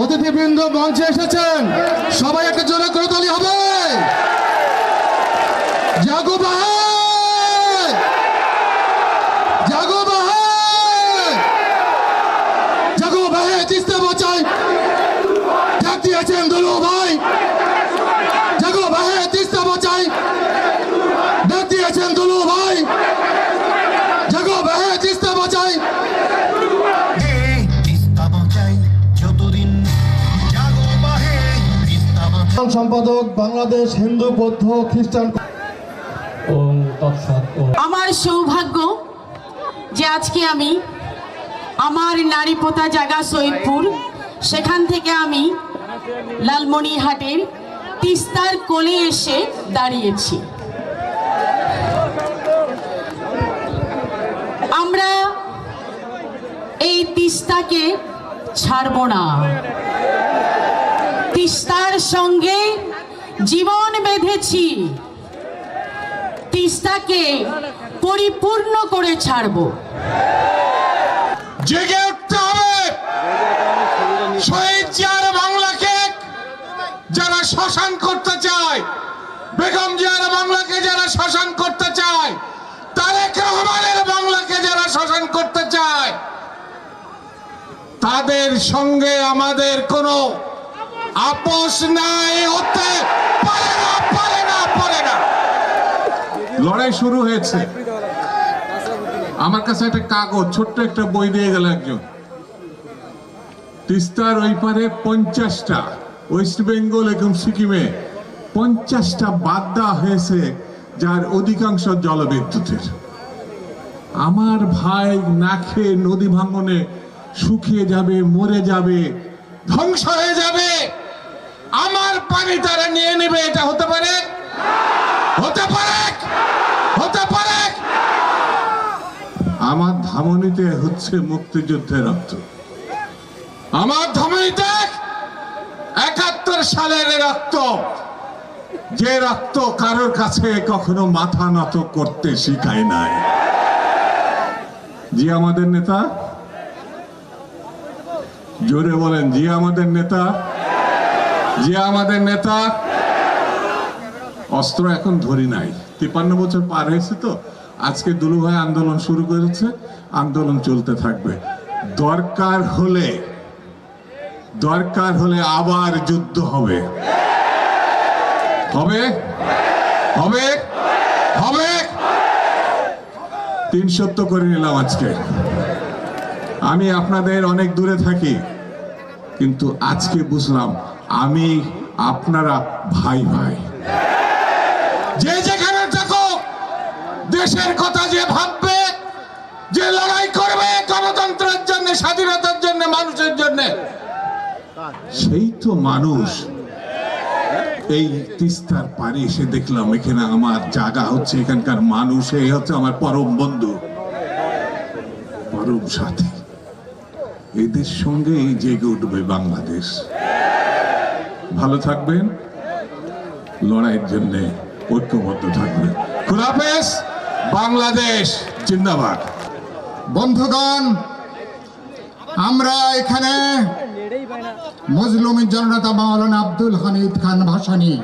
অতিথিবৃন্দ মঞ্চে এসেছেন। সবাই একটা জোরে করে তালি হবে। বাংলাদেশ হিন্দু বৌদ্ধ খ্রিস্টান। আমার সৌভাগ্য যে আজকে আমি আমার নারী পোতা জায়গা সৈয়দপুর সেখান থেকে আমি লালমনিরহাটের তিস্তার কোলে এসে দাঁড়িয়েছি। আমরা এই তিস্তাকে ছাড়ব না। তিস্তার সঙ্গে জীবন বেঁধেছি। তিস্তাকে পরিপূর্ণ করে ছাড়বো। জেগে উঠতে হবে। শহীদ জিয়ার বাংলাকে যারা শ্মশান করতে চায়, বেগম জিয়ার বাংলাকে যারা শ্মশান করতে চায়, তারেক রহমানের বাংলাকে যারা শ্মশান করতে চায়, তাদের সঙ্গে আমাদের কোনো আপোষ নাই হতে পারে না পারে না পারে না। লড়াই শুরু হয়েছে। আমার কাছে একটা কাগজ, ছোট্ট একটা বই দিয়ে গেল একজন। তিস্তার ওই পারে পঞ্চাশটা, ওয়েস্ট বেঙ্গল এবং সিকিমে পঞ্চাশটা বাদ দেওয়া হয়েছে, যার অধিকাংশ জলবিদ্যুতের। আমার ভাই না খেয়ে নদী ভাঙনে শুকিয়ে যাবে, মরে যাবে, ধ্বংস হয়ে যাবে। আমার পানি তারা নিয়ে নেবে, এটা হতে পারে? হতে পারে? হতে পারে? আমার ধামনিতে হচ্ছে মুক্তিযুদ্ধের রক্ত। আমার ধমনীতে একাত্তর সালের রক্ত। যে রক্ত কারোর কাছে কখনো মাথা নত করতে শিখায় নাই। জি, আমাদের নেতা? জোরে বলেন, জি, আমাদের নেতা? জি আমাদের নেতা, অস্ত্র এখন ধরি নাই। তিপ্পান্ন বছর পার হয়েছে তো, আজকে দুলুভাই আন্দোলন শুরু করেছে, আন্দোলন চলতে থাকবে। দরকার হলে দরকার হলে আবার যুদ্ধ হবে। হবে? হবে? হবে? তিন সত্য করে নিলাম আজকে। আমি আপনাদের অনেক দূরে থাকি, কিন্তু আজকে বুঝলাম আমি আপনারা ভাই ভাই। যে যেখানে থাকো, দেশের কথা যে ভাববে, যে লড়াই করবে গণতন্ত্রের জন্য, স্বাধীনতার জন্য, মানুষের জন্য, সেই তো মানুষ। এই তিস্তার পারে এসে দেখলাম, এখানে আমার জায়গা হচ্ছে, এখানকার মানুষ, এই হচ্ছে আমার পরম বন্ধু, পরম সাথী। এদের সঙ্গেই জেগে উঠবে বাংলাদেশ। ভালো থাকবেন। লড়াইয়ের জন্য ঐক্যবদ্ধ থাকবে খুদাফেজ বাংলাদেশ জিন্দাবাদ। বন্ধুগণ, আমরা এখানে মজলুমের জনতা মাওলানা আব্দুল হামিদ খান ভাসানি,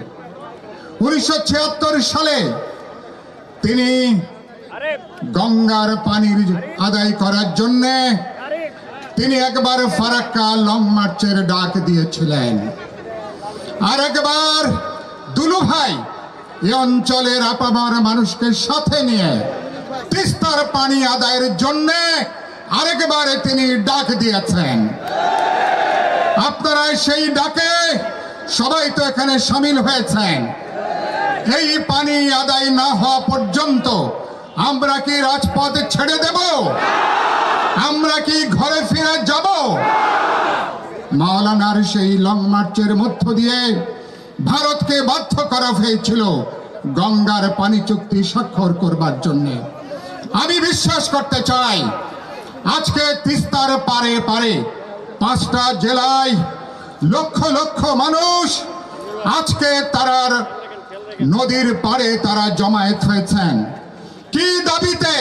উনিশশো ছিয়াত্তর সালে তিনি গঙ্গার পানির আদায় করার জন্যে তিনি একবার ফারাক্কা লং মার্চের ডাক দিয়েছিলেন। আর একবার দুলু ভাই, এই অঞ্চলের আপামার মানুষকে সাথে নিয়ে তিস্তার পানি আদায়ের জন্য আরেকবার তিনি ডাক দিয়েছেন। আপনারা সেই ডাকে সবাই তো এখানে সামিল হয়েছেন। এই পানি আদায় না হওয়া পর্যন্ত আমরা কি রাজপথ ছেড়ে দেব? আমরা কি ঘরে ফিরে যাব? মাওলানার সেই লং মার্চের মধ্য দিয়ে ভারতকে বাধ্য করা হয়েছিল গঙ্গার পানি চুক্তি স্বাক্ষর করবার জন্য। আমি বিশ্বাস করতে চাই, আজকে তিস্তার পারে পারে পাঁচটা জেলায় লক্ষ লক্ষ মানুষ আজকে তারার নদীর পারে তারা জমায়েত হয়েছেন। কি দাবিতে?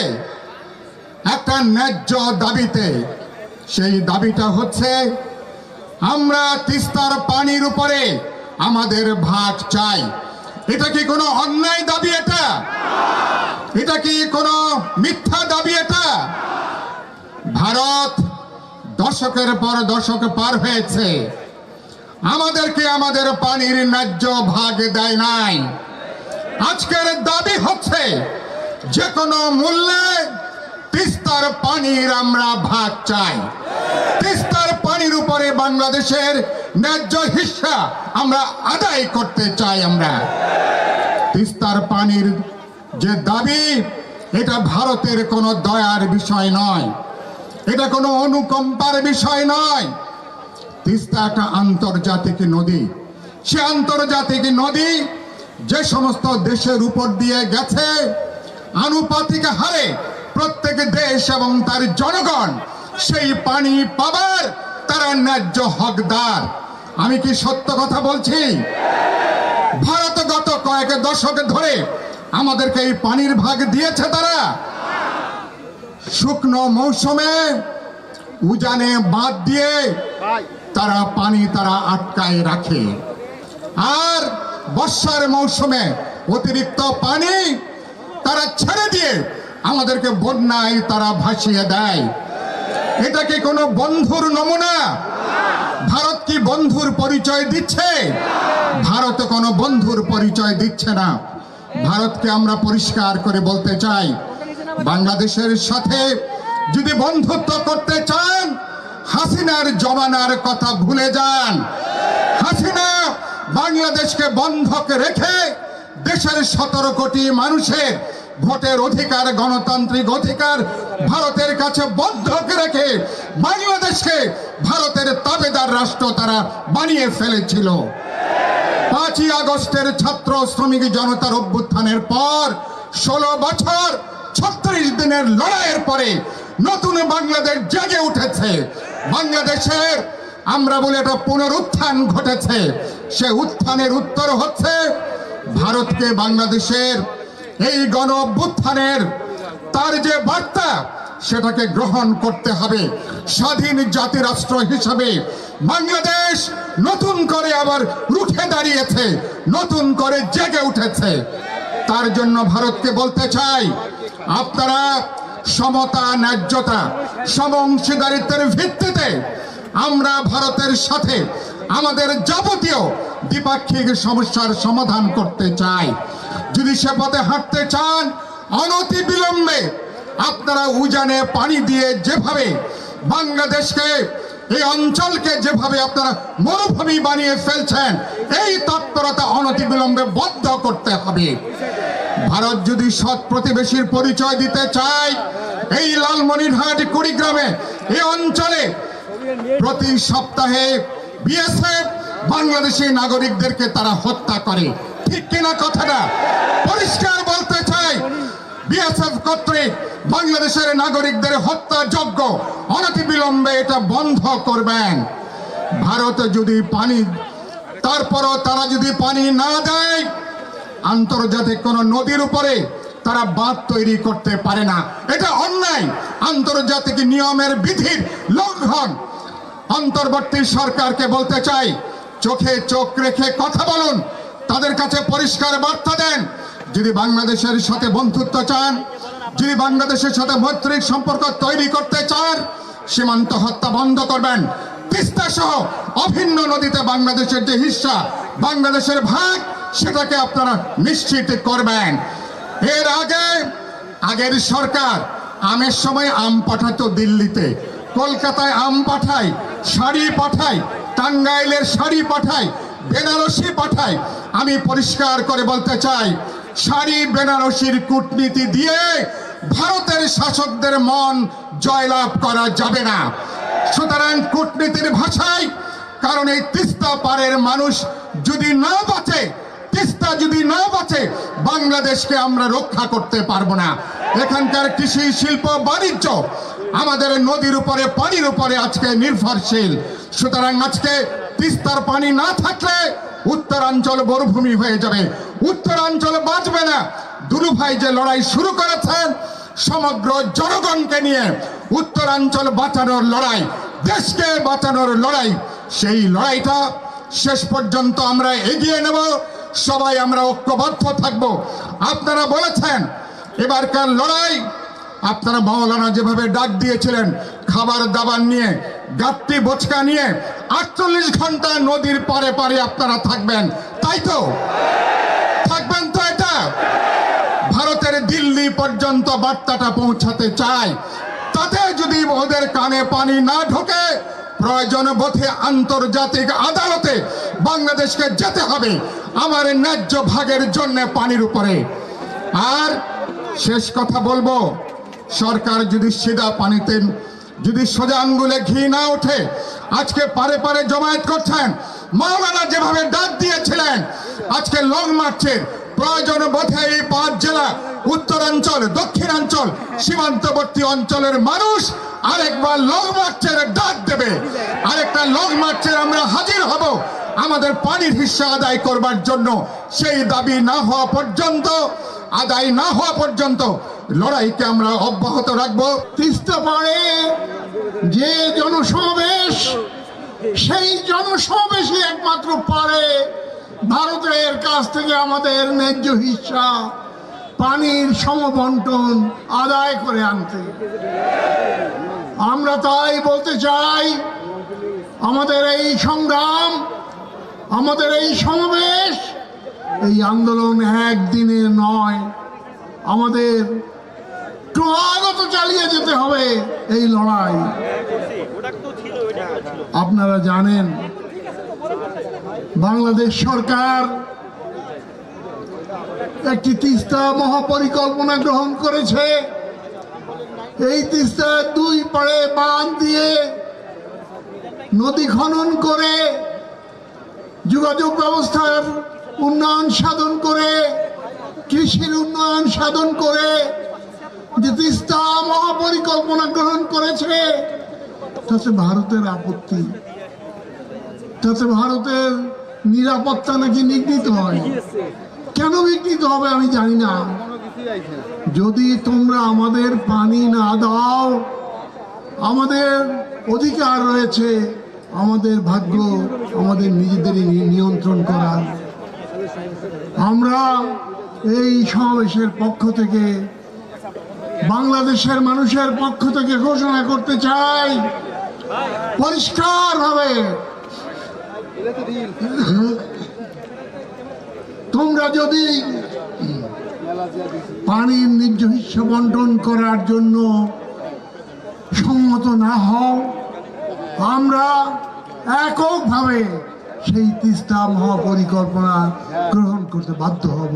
একটা ন্যায্য দাবিতে। সেই দাবিটা হচ্ছে আমরা তিস্তার পানির উপরে আমাদের ভাগ চাই। এটা কি কোনো অন্যায় দাবি এটা? এটা কি কোনো মিথ্যা দাবি এটা? ভারত দশকের পর দশক পার হয়েছে। আমাদেরকে আমাদের পানির ন্যায্য ভাগ দেয় নাই। আজকের দাবি হচ্ছে, যে কোনো মূল্যে তিস্তার পানির আমরা ভাগ চাই। তিস্তার পানির উপরে বাংলাদেশের ন্যায্য হিস্সা আমরা আদায় করতে চাই আমরা। তিস্তার পানির যে দাবি, এটা ভারতের কোনো দয়ার বিষয় নয়। এটা কোনো অনুকম্পার বিষয় নয়। তিস্তা একটা আন্তর্জাতিক নদী। সে আন্তর্জাতিক নদী যে সমস্ত দেশের উপর দিয়ে গেছে, আনুপাতিক হারে প্রত্যেক দেশ এবং তার জনগণ সেই পানি পাবার তারা ন্যায্য হকদার। আমি কি সত্য কথা বলছি? ভারত গত কয়েক দশক ধরে আমাদেরকে এই পানির ভাগ দিয়েছে তারা। শুকনো মৌসুমে উজানে বাদ দিয়ে তারা পানি তারা আটকায় রাখে। আর বর্ষার মৌসুমে অতিরিক্ত পানি তারা ছেড়ে দিয়ে আমাদেরকে বন্যায় তারা ভাসিয়ে দেয়। এটা কি কোনো বন্ধুর নমুনা? ভারত কি বন্ধুর পরিচয় দিচ্ছে? ভারত কোনো বন্ধুর পরিচয় দিচ্ছে না। ভারতকে আমরা পরিষ্কার করে বলতে চাই, বাংলাদেশের সাথে যদি বন্ধুত্ব করতে চান, হাসিনার জমানার কথা ভুলে যান। হাসিনা বাংলাদেশকে বন্ধক রেখে দেশের সতেরো কোটি মানুষের ভোটের অধিকার, গণতান্ত্রিক অধিকার ভারতের কাছে বন্ধক রেখে বাংলাদেশকে ভারতের তাবেদার রাষ্ট্র তারা বানিয়ে ফেলেছিল। পাঁচই আগস্টের ছাত্র শ্রমিক জনতার অভ্যুত্থানের পর ষোলো বছর, ছত্রিশ দিনের লড়াইয়ের পরে নতুন বাংলাদেশ জেগে উঠেছে। বাংলাদেশের, আমরা বলে এটা পুনরুত্থান ঘটেছে। সে উত্থানের উত্তর হচ্ছে ভারতকে বাংলাদেশের এই গণ অভ্যুত্থানের তার যে বার্তা, সেটাকে গ্রহণ করতে হবে। স্বাধীন জাতি রাষ্ট্র হিসাবে বাংলাদেশ নতুন করে আবার রুখে দাঁড়িয়েছে, নতুন করে জেগে উঠেছে। তার জন্য ভারতকে বলতে চাই, আপনারা সমতা, ন্যায্যতা, সম অংশীদারিত্বের ভিত্তিতে আমরা ভারতের সাথে আমাদের যাবতীয় দ্বিপাক্ষিক সমস্যার সমাধান করতে চাই। যদি সে পথে হাঁটতে চান, অনতি বিলম্বে আপনারা উজানে পানি দিয়ে যেভাবে বাংলাদেশকে, এই অঞ্চলকে যেভাবে আপনারা মরুভূমি বানিয়ে ফেলছেন, এই তৎপরতা অনতি বিলম্বে বদ্ধ করতে হবে। ভারত যদি সৎ প্রতিবেশীর পরিচয় দিতে চায়, এই লালমনিরহাট কুড়িগ্রামে, এই অঞ্চলে প্রতি সপ্তাহে বিএসএফ বাংলাদেশি নাগরিকদেরকে তারা হত্যা করে। ঠিক কিনা কথাটা পরিষ্কার বলতে চাই। বিএসএফ কর্তৃক বাংলাদেশের নাগরিকদের হত্যাযজ্ঞ অনতিবিলম্বে এটা বন্ধ করবেন। ভারত যদি পানি, তারপরও তারা যদি পানি না দেয়, আন্তর্জাতিক কোন নদীর উপরে তারা বাঁধ তৈরি করতে পারে না। এটা অন্যায়। আন্তর্জাতিক নিয়মের বিধির লঙ্ঘন। অন্তর্বর্তী সরকারকে বলতে চাই, চোখে চোখ রেখে কথা বলুন। তাদের কাছে পরিষ্কার বার্তা দেন। যদি বাংলাদেশের সাথে বন্ধুত্ব চান, যদি বাংলাদেশের সাথে মৈত্রিক সম্পর্ক তৈরি করতে চান, সীমান্ত হত্যা বন্ধ করবেন। তিস্তা সহ অভিন্ন নদীতে বাংলাদেশের যে হিস্সা, বাংলাদেশের ভাগ, সেটাকে আপনারা নিশ্চিত করবেন। এর আগে, আগের সরকার আমের সময় আম পাঠাতো দিল্লিতে, কলকাতায় আম পাঠায়, শাড়ি পাঠায়, টাঙ্গাইলের শাড়ি পাঠায়, বেনারসি পাঠায় আমি পরিষ্কার করে বলতে চাই, শাড়ি বেনারসির কূটনীতি দিয়ে ভারতের শাসকদের মন জয়লাভ করা যাবে না। সুতরাং কূটনীতির ভাষায়, কারণ এই তিস্তা পারের মানুষ যদি না বাঁচে, তিস্তা যদি না বাঁচে, বাংলাদেশকে আমরা রক্ষা করতে পারব না। এখানকার কৃষি, শিল্প, বাণিজ্য আমাদের নদীর উপরে, পানির উপরে আজকে নির্ভরশীল। সুতরাং আজকে তিস্তার পানি না থাকলে উত্তরাঞ্চল মরুভূমি হয়ে যাবে। উত্তরাঞ্চল বাঁচবে না। দুলুভাই যে লড়াই শুরু করেছেন, সমগ্র জনগণকে নিয়ে উত্তরাঞ্চল বাঁচানোর লড়াই, দেশকে বাঁচানোর লড়াই, সেই লড়াইটা শেষ পর্যন্ত আমরা এগিয়ে নেব। সবাই আমরা ঐক্যবদ্ধ থাকব। আপনারা বলেছেন, এবারকার লড়াই, আপনারা মাওলানা যেভাবে ডাক দিয়েছিলেন, খাবার দাবার নিয়ে গাত্তি বোচকা নিয়ে আটচল্লিশ ঘণ্টা নদীর পারে পারে আপনারা থাকবেন। তাই তো? থাকবেন তো এটা? ভারতের দিল্লি পর্যন্ত বার্তাটা পৌঁছাতে চায়। তাতে যদি ওদের কানে পানি না ঢোকে, প্রয়োজন বোধে আন্তর্জাতিক আদালতে বাংলাদেশকে যেতে হবে আমার ন্যায্য ভাগের জন্য পানির উপরে। আর শেষ কথা বলব, সরকার যদি সিধা পানিতে যদি সোজা আঙ্গুলে ঘি না ওঠে, আজকে পারে পারে জমায়েত করছেন। মাওলানা যেভাবে ডাক দিয়েছিলেন, আজকে লং মার্চের প্রয়োজন বোধে এই পাঁচ জেলা, উত্তরাঞ্চল, দক্ষিণাঞ্চল, সীমান্তবর্তী অঞ্চলের মানুষ আরেকবার লং মার্চের ডাক দেবে। আরেকটা লং মার্চের আমরা হাজির হব আমাদের পানির হিস্সা আদায় করবার জন্য। সেই দাবি না হওয়া পর্যন্ত, আদায় না হওয়া পর্যন্ত লড়াইকে আমরা অব্যাহত রাখব। তিস্তা পাড়ে যে জনসমাবেশ, সেই জনসমাবেশই একমাত্র পারে ভারতের কাছ থেকে আমাদের ন্যায্য হিস্সা পানির সমবন্টন আদায় করে আনতে। আমরা তাই বলতে চাই, আমাদের এই সংগ্রাম, আমাদের এই সমাবেশ, এই আন্দোলন একদিনের নয়, আমাদের ক্রমাগত চালিয়ে যেতে হবে এই লড়াই। আপনারা জানেন, বাংলাদেশ সরকার একটি তিস্তা মহাপরিকল্পনা গ্রহণ করেছে। এই তিস্তার দুই পাড়ে বাঁধ দিয়ে নদী খনন করে, যোগাযোগ ব্যবস্থার উন্নয়ন সাধন করে, কৃষির উন্নয়ন সাধন করে তিস্তা মহাপরিকল্পনা গ্রহণ করেছে। তাতে ভারতের আপত্তি। তাতে ভারতের নিরাপত্তা নাকি নিগৃহীত হয়? কেন বিঘ্নিত হবে আমি জানি না। যদি তোমরা আমাদের পানি না দাও, আমাদের অধিকার রয়েছে, আমাদের ভাগ্য আমাদের নিজেদেরই নিয়ন্ত্রণ করার। আমরা এই সমাবেশের পক্ষ থেকে বাংলাদেশের মানুষের পক্ষ থেকে ঘোষণা করতে চাই। পরিষ্কার পরিষ্কারভাবে। তোমরা যদি পানির নির্জ হিস্য বন্টন করার জন্য সম্মত না হও, আমরা এককভাবে সেই তিস্তা মহাপরিকল্পনা গ্রহণ করতে বাধ্য হব।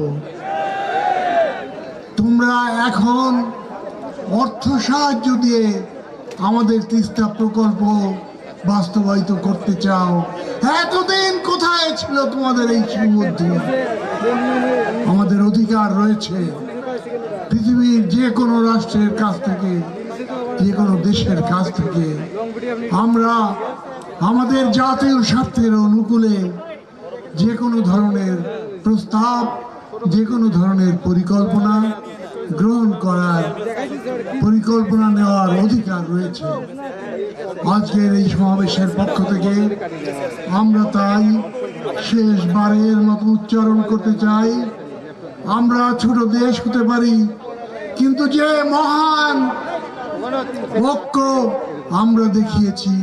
তোমরা এখন অর্থ সাহায্য দিয়ে আমাদের তিস্তা প্রকল্প বাস্তবায়িত করতে চাও। এতদিন কোথায় ছিল তোমাদের এই সুবুদ্ধি আমাদের অধিকার রয়েছে। পৃথিবীর যে কোনো রাষ্ট্রের কাছ থেকে, যে কোনো দেশের কাছ থেকে আমরা আমাদের জাতীয় স্বার্থের অনুকূলে যে কোনো ধরনের প্রস্তাব, যে কোনো ধরনের পরিকল্পনা গ্রহণ করার পরিকল্পনা নেওয়ার অধিকার রয়েছে। আজকের এই সমাবেশের পক্ষ থেকে আমরা তাই শেষবারের মতো উচ্চারণ করতে চাই। আমরা ছোট দেশ হতে পারি, কিন্তু যে মহান ঐক্য আমরা দেখিয়েছি,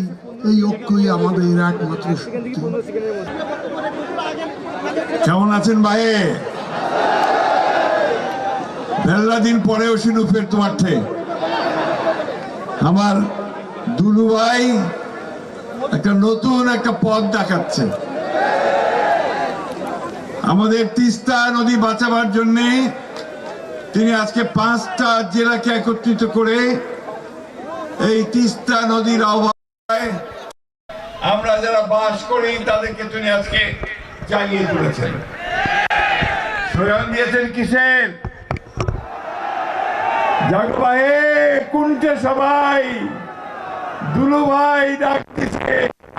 এই ঐক্যই আমাদের একমাত্র শক্তি। কেমন আছেন ভাই? মেলা দিন পরেও শুনু তোমার থে আমার দুলু ভাই একটা নতুন একটা পথ দেখাচ্ছে। আমাদের তিস্তা নদী বাঁচাবার জন্যে তিনি আজকে পাঁচটা জেলাকে একত্রিত করে এই তিস্তা নদীর আহ্বায় আমরা যারা বাস করি, তাদেরকে তিনি আজকে জাগিয়ে তুলেছেন। স্বয়ং দিয়েছেন কিসের? জাগবাহে কুঞ্চে সবাই। দুলু ভাই ডাকতেছে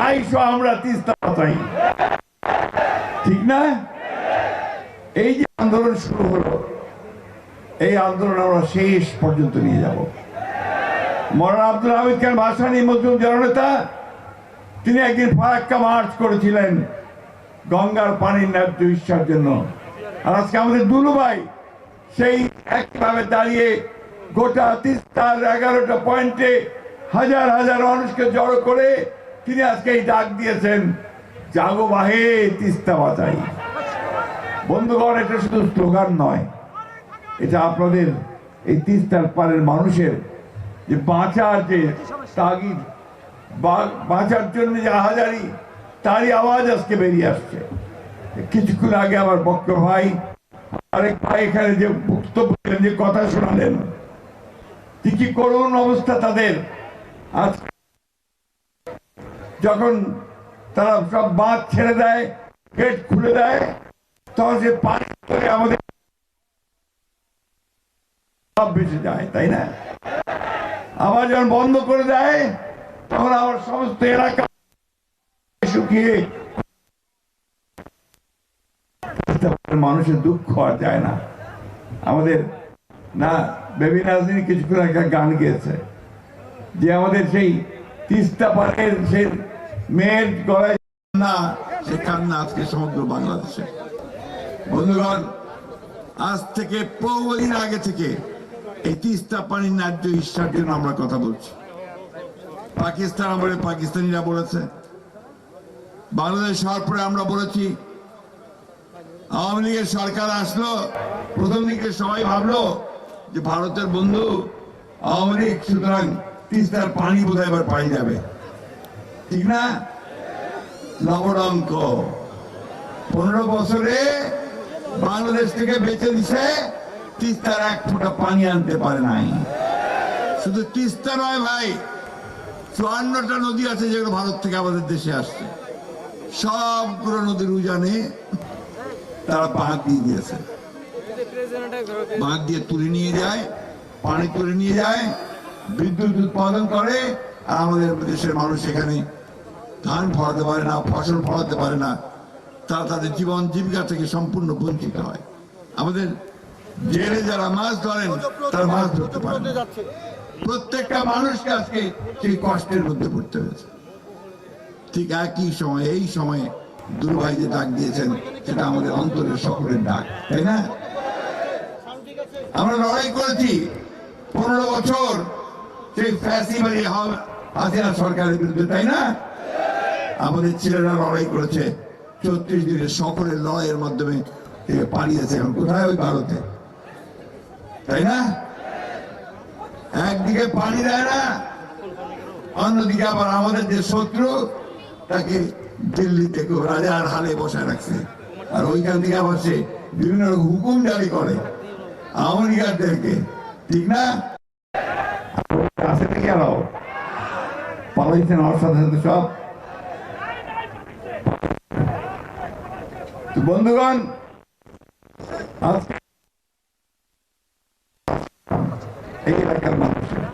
আইসো, আমরা তিস্তা পাতাই ঠিক না? এই যে আন্দোলন শুরু হলো, এই আন্দোলন আমরা শেষ পর্যন্ত নিয়ে যাব। মরান আব্দুল হামিদ খান ভাসানি মজলুম জননেতা, তিনি একদিন ফারাক্কা মার্চ করেছিলেন গঙ্গার পানির ন্যায্য ইচ্ছার জন্য। আর আজকে আমাদের দুলুভাই সেই একভাবে দাঁড়িয়ে গোটা তিস্তার এগারোটা পয়েন্টে হাজার হাজার মানুষকে জড়ো করে তিনি আজকে এই ডাক দিয়েছেন, জাগো বাহে তিস্তা বাঁচাই বন্ধুগণ, এটা শুধু স্লোগান নয়, এটা আপনাদের এই তিস্তার পারের মানুষের যে বাঁচার যে তাগিদ বাঁচার জন্য যে আহাজারি, তারই আওয়াজ আজকে বেরিয়ে আসছে। কিছুক্ষণ আগে আমার বক্র ভাই, আরেক ভাই এখানে যে বক্তব্য যে কথা শোনালেন কি কি করুণ অবস্থা তাদের। আজ যখন তারা সব বাঁধ ছেড়ে দেয়, গেট খুলে দেয়, তখন সে পানি করে আমাদের সব বেঁচে যায়, তাই না? আবার যখন বন্ধ করে দেয়, তখন আমার সমস্ত এলাকা শুকিয়ে মানুষের দুঃখ আর যায় না। আমাদের না বেবি কিছুক্ষণ একটা গান গেয়েছে। যে আমাদের সেই তিস্তা পাড়ের সেই মেয়ের গলায় না, সে কান্না আজকে সমগ্র বাংলাদেশে। বন্ধুগণ, আজ থেকে বহুদিন আগে থেকে এই তিস্তা পানির ন্যায্য ইচ্ছার জন্য আমরা কথা বলছি। পাকিস্তান আমলে পাকিস্তানিরা বলেছে। বাংলাদেশ হওয়ার পরে আমরা বলেছি, আওয়ামী লীগের সরকার আসলো, প্রথম দিকে সবাই ভাবলো যে ভারতের বন্ধু আওয়ামী লীগ, সুতরাং তিস্তার পানি বোধহয় এবার পাই যাবে ঠিক না? লবণাঙ্ক পনেরো বছরে বাংলাদেশ থেকে বেঁচে দিছে, তিস্তার এক ফোঁটা পানি আনতে পারে নাই। শুধু তিস্তা নয় ভাই, চুয়ান্নটা নদী আছে যেগুলো ভারত থেকে আমাদের দেশে আসছে। সবগুলো নদীর উজানে তারা বাঁধ দিয়ে দিয়েছে। বাঁধ দিয়ে তুলে নিয়ে যায়, পানি তুলে নিয়ে যায়, বিদ্যুৎ উৎপাদন করে, আর আমাদের দেশের মানুষ ধান ফলাতে পারে না, ফসল ফলাতে পারে না। তারা তাদের জীবন জীবিকা থেকে সম্পূর্ণ বঞ্চিত হয়। আমাদের জেলে যারা মাছ ধরেন, তারা মাছ ধরতে পারে প্রত্যেকটা মানুষকে আজকে সেই কষ্টের মধ্যে পড়তে হয়েছে। ঠিক একই সময়, এই সময়ে দুর্ভাই যে ডাক দিয়েছেন, সেটা আমাদের অন্তরের সকলের ডাক, তাই না? করেছি পনেরো বছর সেই ফ্যাসিবাদী হাসিনা সরকারের বিরুদ্ধে, তাই না? আমাদের ছেলেরা লড়াই করেছে। চৌত্রিশ দিনের সকলের লড়াইয়ের মাধ্যমে পালিয়েছে এখন। কোথায় ওই ভারতে? তাই না? একদিকে পানি দেয় না, অন্যদিকে আবার আমাদের যে শত্রু, তাকে দিল্লি থেকে রাজার হালে বসায় রাখছে। আর ওইখান থেকে আবার সে বিভিন্ন হুকুম জারি করে। আমেরিকারদেরকে ঠিক না? থেকে পালাইছেন আমার সাথে সাথে সব। বন্ধুগণ এই এলাকার মানুষের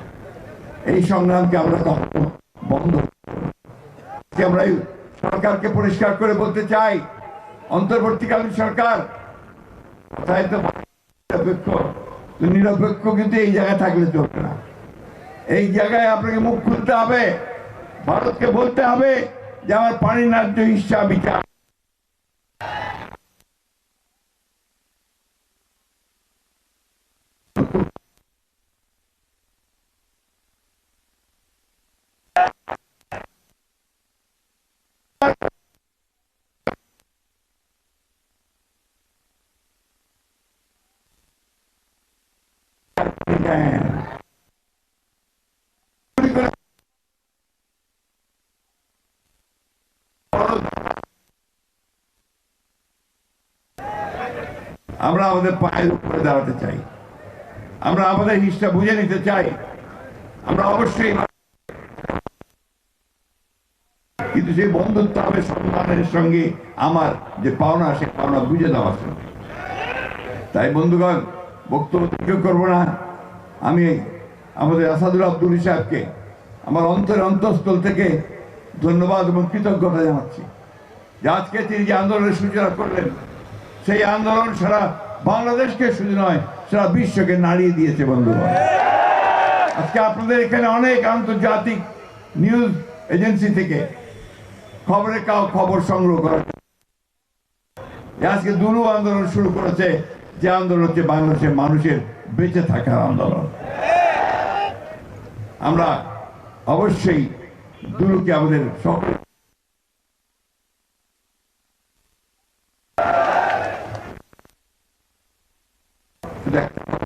এই সংগ্রামকে আমরা কখনো বন্ধ আমরা সরকারকে পরিষ্কার করে বলতে চাই, অন্তর্বর্তীকালীন সরকার নিরপেক্ষ। নিরপেক্ষ কিন্তু এই জায়গায় থাকলে চলবে না। এই জায়গায় আপনাকে মুখ খুলতে হবে, ভারতকে বলতে হবে যে আমার পানি ন্যায্য হিসা বিচার। আমরা আমাদের পায়ের উপরে দাঁড়াতে চাই। আমরা আমাদের হিসটা বুঝে নিতে চাই। আমরা অবশ্যই কিন্তু সেই বন্ধুত্ব হবে সম্মানের সঙ্গে আমার যে পাওনা সে পাওনা বুঝে দেওয়ার সঙ্গে। তাই বন্ধুগণ, বক্তব্য দীর্ঘ করব না। আমি আমাদের আসাদুল আব্দুল সাহেবকে আমার অন্তর অন্তঃস্থল থেকে ধন্যবাদ এবং কৃতজ্ঞতা জানাচ্ছি। যে আজকে তিনি যে আন্দোলনের সূচনা করলেন সেই আন্দোলন সারা বাংলাদেশকে শুধু নয়, সারা বিশ্বকে নাড়িয়ে দিয়েছে বন্ধুগণ। আজকে আপনাদের এখানে অনেক আন্তর্জাতিক নিউজ এজেন্সি থেকে খবরে কাউ খবর সংগ্রহ করা আজকে দুলু আন্দোলন শুরু করেছে, যে আন্দোলন হচ্ছে বাংলাদেশের মানুষের বেঁচে থাকার আন্দোলন। আমরা অবশ্যই দুলুকে আমাদের সকল শুধু একটা কথা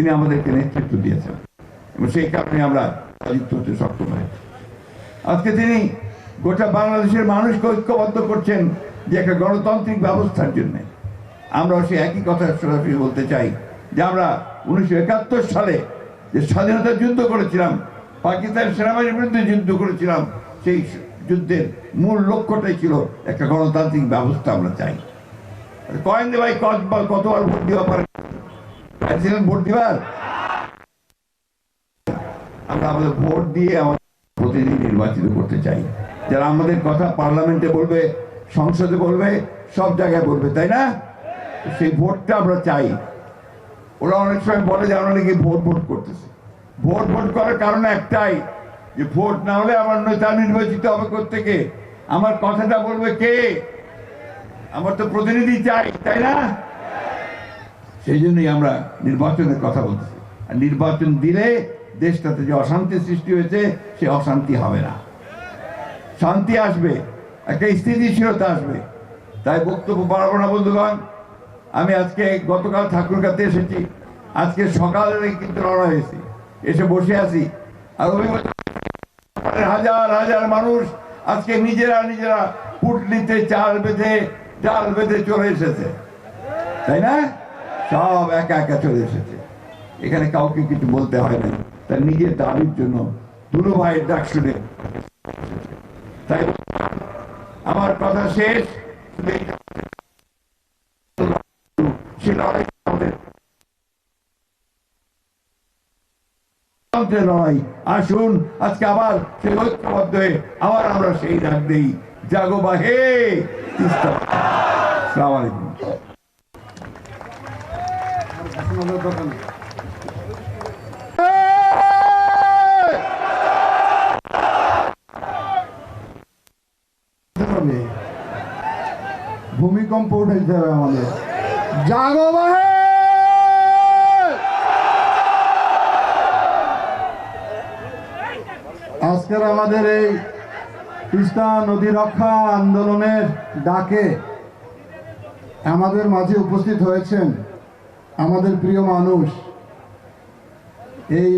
তিনি আমাদেরকে নেতৃত্ব দিয়েছেন। এবং সেই কারণে আমরা যুক্ত হতে সক্ষম হয়েছি আজকে তিনি গোটা বাংলাদেশের মানুষকে ঐক্যবদ্ধ করছেন যে একটা গণতান্ত্রিক ব্যবস্থার জন্য। আমরা সেই একই কথা সরাসরি বলতে চাই যে আমরা উনিশশো একাত্তর সালে যে স্বাধীনতা যুদ্ধ করেছিলাম, পাকিস্তান সেনাবাহিনীর বিরুদ্ধে যুদ্ধ করেছিলাম, সেই যুদ্ধের মূল লক্ষ্যটাই ছিল একটা গণতান্ত্রিক ব্যবস্থা আমরা চাই। কয়েন দে ভাই কতবার কতবার ভোট দিবা পারেন পাইছিলেন ভোট দিবার? আমরা আমাদের ভোট দিয়ে আমাদের প্রতিনিধি নির্বাচিত করতে চাই। যারা আমাদের কথা পার্লামেন্টে বলবে, সংসদে বলবে, সব জায়গায় বলবে, তাই না? সেই ভোটটা আমরা চাই। ওরা অনেক সময় বলে যে আমরা নাকি ভোট ভোট করতেছি। ভোট ভোট করার কারণ একটাই, যে ভোট না হলে আমার নেতা নির্বাচিত হবে থেকে আমার কথাটা বলবে কে? আমার তো প্রতিনিধি চাই, তাই না? সেই জন্যই আমরা নির্বাচনের কথা বলছি। আর নির্বাচন দিলে দেশটাতে যে অশান্তি সৃষ্টি হয়েছে, সে অশান্তি হবে না। শান্তি আসবে, একটা স্থিতিশীলতা আসবে। তাই বক্তব্য বাড়াবো না, বন্ধুগণ। আমি আজকে গতকাল ঠাকুরগাতে এসেছি। আজকে সকালে কিন্তু রওনা হয়েছি। এসে বসে আছি। আর হাজার হাজার মানুষ আজকে নিজেরা নিজেরা পুটলিতে চাল বেঁধে জাল বেঁধে চলে এসেছে। তাই না? সব একা একা চলে এসেছে। এখানে কাউকে কিছু বলতে হয় না। তার নিজের দাবির জন্য দুটো ভাইয়ের ডাক শুনে। তাই আমার কথা শেষ। লড়াই। আসুন, আজকে আবার সেই ঐক্যবদ্ধ হয়ে আবার আমরা সেই ডাক দেই। জাগো বা হে তিস্তা ভূমিকম্প হবে আমাদের। জাগো আজকের আমাদের এই তিস্তা নদী রক্ষা আন্দোলনের ডাকে আমাদের মাঝে উপস্থিত হয়েছেন আমাদের প্রিয় মানুষ, এই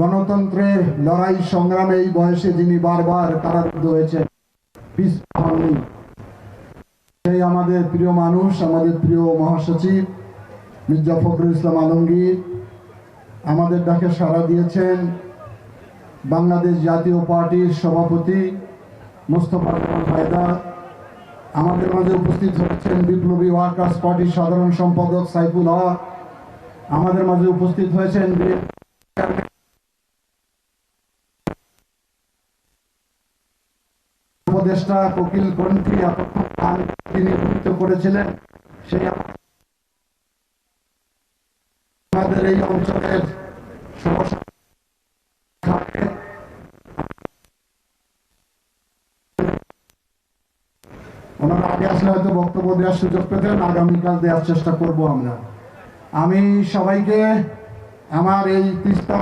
গণতন্ত্রের লড়াই সংগ্রামে এই বয়সে যিনি বারবার কারারুদ্ধ হয়েছেন সেই আমাদের প্রিয় মানুষ, আমাদের প্রিয় মহাসচিব মির্জা ফখরুল ইসলাম আলমগীর, আমাদের ডাকে সাড়া দিয়েছেন বাংলাদেশ জাতীয় পার্টির সভাপতি মোস্তফা হায়দার আমাদের মাঝে উপস্থিত হয়েছেন বিপ্লবী ওয়ার্কার্স পার্টির সাধারণ সম্পাদক সাইফুল হক আমাদের মাঝে উপস্থিত হয়েছেন উপদেষ্টা কোকিল কণ্ঠী তিনি নৃত্য করেছিলেন, সেই আমাদের এই অঞ্চলের সমস্যা ওনারা আগে আসলে হয়তো বক্তব্য দেওয়ার সুযোগ পেতেন আগামীকাল দেওয়ার চেষ্টা করব আমরা। আমি সবাইকে আমার এই তিস্তা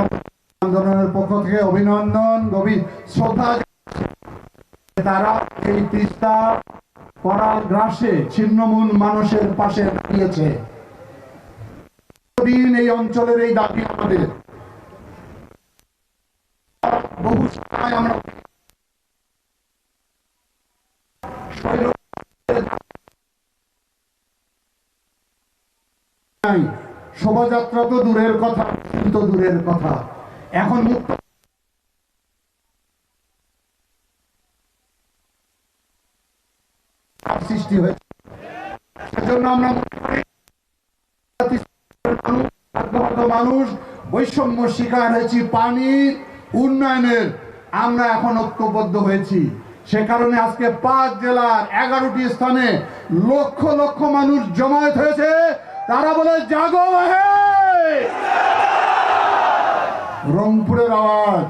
আন্দোলনের পক্ষ থেকে অভিনন্দন, গভীর শ্রদ্ধা তারা এই তিস্তা করাল গ্রাসে ছিন্নমূল মানুষের পাশে দাঁড়িয়েছে। দিন এই অঞ্চলের এই দাবি আমাদের। বহু সময় আমরা শোভাযাত্রা তো দূরের কথা কিন্তু দূরের কথা। এখন মুক্ত সৃষ্টি হয়েছে। সেজন্য আমরা মনে মানুষ, বৈষম্য শিকার হয়েছি পানির উন্নয়নের। আমরা এখন ঐক্যবদ্ধ হয়েছি। সে কারণে আজকে পাঁচ জেলার এগারোটি স্থানে লক্ষ লক্ষ মানুষ জমায়েত হয়েছে। তারা বলে, জাগো রংপুরের আওয়াজ।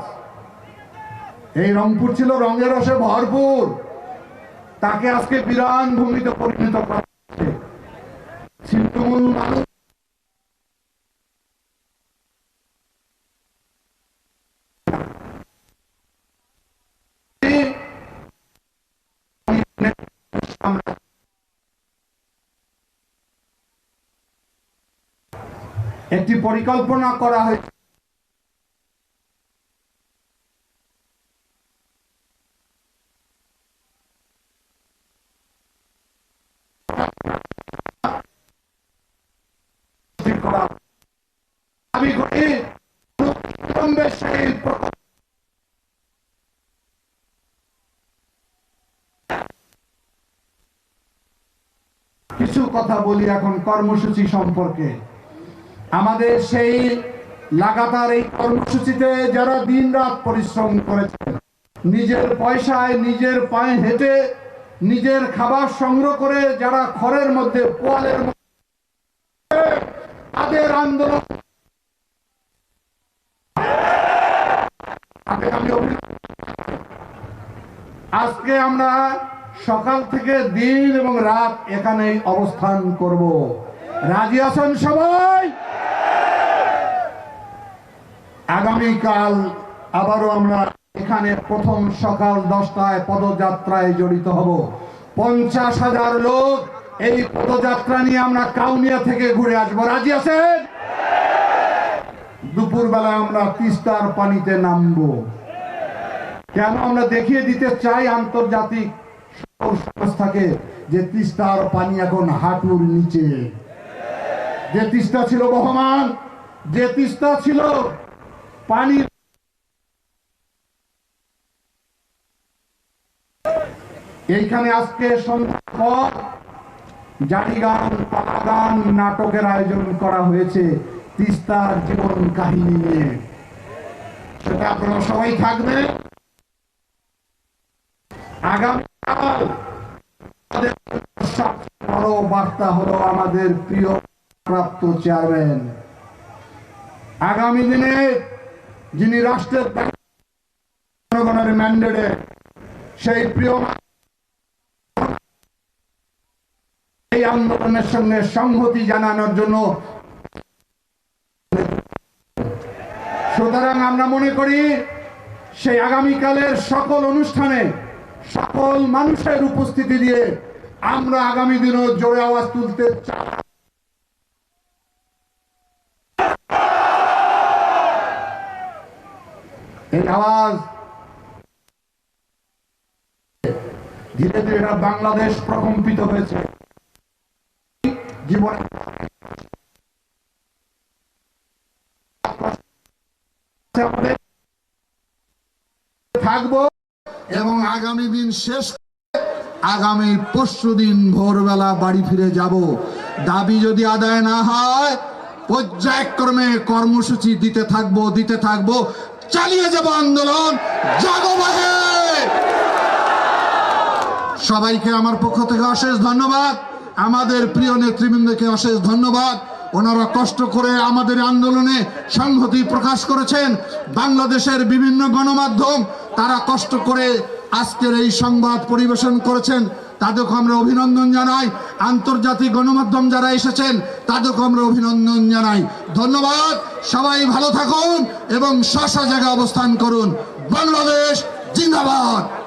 এই রংপুর ছিল রঙের রসে ভরপুর। তাকে আজকে বিরান ভূমিতে পরিণত করা হচ্ছে মানুষ একটি পরিকল্পনা করা হয়েছে। কিছু কথা বলি এখন কর্মসূচি সম্পর্কে। আমাদের সেই লাগাতার এই কর্মসূচিতে যারা দিন রাত পরিশ্রম করেছেন, নিজের পয়সায় নিজের পায়ে হেঁটে নিজের খাবার সংগ্রহ করে যারা খড়ের মধ্যে, পোয়ালের মধ্যে, তাদের আন্দোলন আজকে আমরা সকাল থেকে দিন এবং রাত এখানেই অবস্থান করব। রাজি আছেন সবাই? আগামীকাল আবারও আমরা এখানে প্রথম সকাল দশটায় পদযাত্রায় জড়িত হব। পঞ্চাশ হাজার লোক এই পদযাত্রা নিয়ে আমরা কাউনিয়া থেকে ঘুরে আসব। রাজি আছেন? দুপুরবেলা আমরা তিস্তার পানিতে নামবো। কেন আমরা দেখিয়ে দিতে চাই আন্তর্জাতিক সংস্থাকে যে তিস্তার পানি এখন হাঁটুর নিচে। যে তিস্তা ছিল বহমান, যে তিস্তা ছিল পানি এইখানে আজকে জারি গান গান নাটকের আয়োজন করা হয়েছে তিস্তার জীবন কাহিনী নিয়ে। সেটা আপনারা সবাই থাকবেন আগামীকাল বড় বার্তা হলো আমাদের প্রিয় প্রাপ্ত চেয়ারম্যান। আগামী দিনে যিনি রাষ্ট্রের জনগণের ম্যান্ডেটে সেই প্রিয় এই আন্দোলনের সঙ্গে সংহতি জানানোর জন্য সুতরাং আমরা মনে করি সেই আগামীকালের সকল অনুষ্ঠানে সকল মানুষের উপস্থিতি দিয়ে আমরা আগামী দিনও জোরে আওয়াজ তুলতে চাই। আওয়াজ। ধীরে ধীরে বাংলাদেশ প্রকম্পিত হয়েছে। জীবনে এবং আগামী দিন শেষ আগামী পরশু দিন ভোরবেলা বাড়ি ফিরে যাব। দাবি যদি আদায় না হয়, পর্যায়ক্রমে কর্মসূচি দিতে থাকব দিতে থাকব। চালিয়ে যাব আন্দোলন। জাগো বাহে সবাইকে আমার পক্ষ থেকে অশেষ ধন্যবাদ। আমাদের প্রিয় নেতৃবৃন্দকে অশেষ ধন্যবাদ। ওনারা কষ্ট করে আমাদের আন্দোলনে সংহতি প্রকাশ করেছেন। বাংলাদেশের বিভিন্ন গণমাধ্যম তারা কষ্ট করে আজকের এই সংবাদ পরিবেশন করেছেন। তাদেরকে আমরা অভিনন্দন জানাই। আন্তর্জাতিক গণমাধ্যম যারা এসেছেন, তাদেরকে আমরা অভিনন্দন জানাই। ধন্যবাদ। সবাই ভালো থাকুন এবং শশা জায়গায় অবস্থান করুন। বাংলাদেশ জিন্দাবাদ।